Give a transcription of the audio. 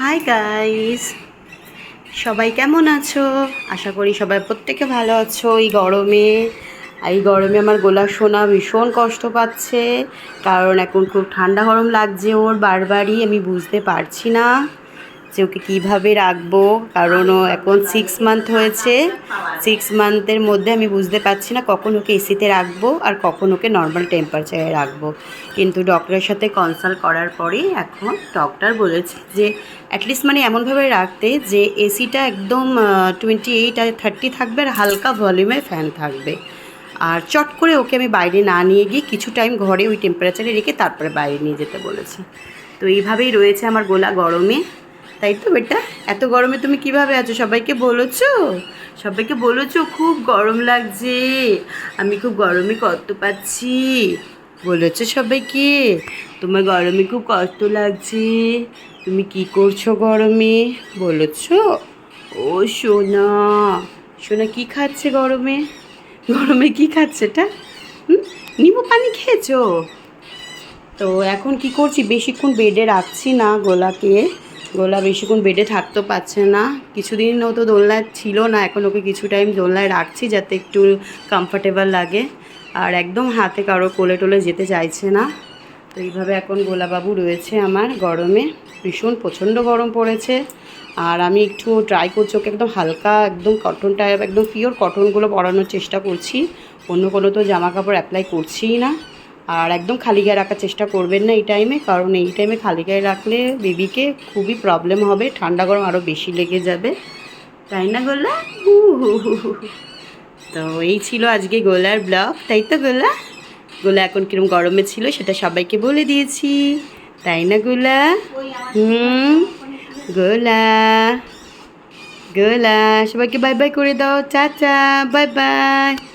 Hi guys সবাই কেমন আছো? আশা করি সবাই প্রত্যেকে ভালো আছো। এই গরমে এই গরমে আমার গোলা শোনা ভীষণ কষ্ট পাচ্ছে। কারণ এখন খুব ঠান্ডা গরম লাগছে ওর, বারবারই আমি বুঝতে পারছি না। যে ওকে কীভাবে রাখব? কারণ ও এখন সিক্স মান্থ হয়েছে। সিক্স মান্থের মধ্যে আমি বুঝতে পারছি না কখন ওকে এসিতে রাখব আর কখন ওকে নর্মাল টেম্পারেচারে রাখব। কিন্তু ডক্টরের সাথে কনসাল্ট করার পরে এখন ডক্টর বলেছে যে অ্যাটলিস্ট মানে এমনভাবে রাখতে যে এসিটা একদম টোয়েন্টি এইট আর থার্টি থাকবে আর হালকা ভলিউমে ফ্যান থাকবে। আর চট করে ওকে আমি বাইরে না নিয়ে গিয়ে কিছু টাইম ঘরে ওই টেম্পারেচারে রেখে তারপরে বাইরে নিয়ে যেতে বলেছে। তো এইভাবেই রয়েছে আমার গোলা গরমে। তাই তো বেটা? এত গরমে তুমি কীভাবে আছো? সবাইকে বলেছ? সবাইকে বলেছ খুব গরম লাগছে। আমি খুব গরমে কষ্ট পাচ্ছি। বলেছ সবাইকে? তোমার গরমে খুব কষ্ট লাগছে। তুমি কি করছ গরমে? বলেছ? ও সোনা সোনা কি খাচ্ছে গরমে? গরমে কি খাচ্ছে এটা নিম্বু পানি খেয়েছো? তো এখন কি করছি? বেশিক্ষণ বেডে রাখছি না গোলাকে। গোলা বেশিক্ষণ বেডে থাকতে পারছে না। কিছুদিন ও তো দোলনায় ছিল না, এখন ওকে কিছু টাইম দোলনায় রাখছি যাতে একটু কমফর্টেবল লাগে। আর একদম হাতে কারও কোলে টোলে যেতে চাইছে না। তো এইভাবে এখন গোলাবাবু রয়েছে আমার গরমে। ভীষণ প্রচণ্ড গরম পড়েছে। আর আমি একটু ট্রাই করছি ওকে একদম হালকা, একদম কটন টাইপ একদম পিওর কটনগুলো পরানোর চেষ্টা করছি। অন্য কোনো তো জামা কাপড় অ্যাপ্লাই করছিই না। আর একদম খালি গায়ে রাখার চেষ্টা করবেন না এই টাইমে কারণ এই টাইমে খালি গায়ে রাখলে বেবিকে খুবই প্রবলেম হবে, ঠান্ডা গরম আরও বেশি লেগে যাবে। তাই না গোলা? হু হু হু হু। তো এই ছিল আজকে গোলার ব্লগ তাই তো গোলা? গোলা এখন কিরম গরমে ছিল সেটা সবাইকে বলে দিয়েছি। তাই না গোলা? হুম, গোলা গোলা, সবাইকে বাই বাই করে দাও, চাচা বাই বাই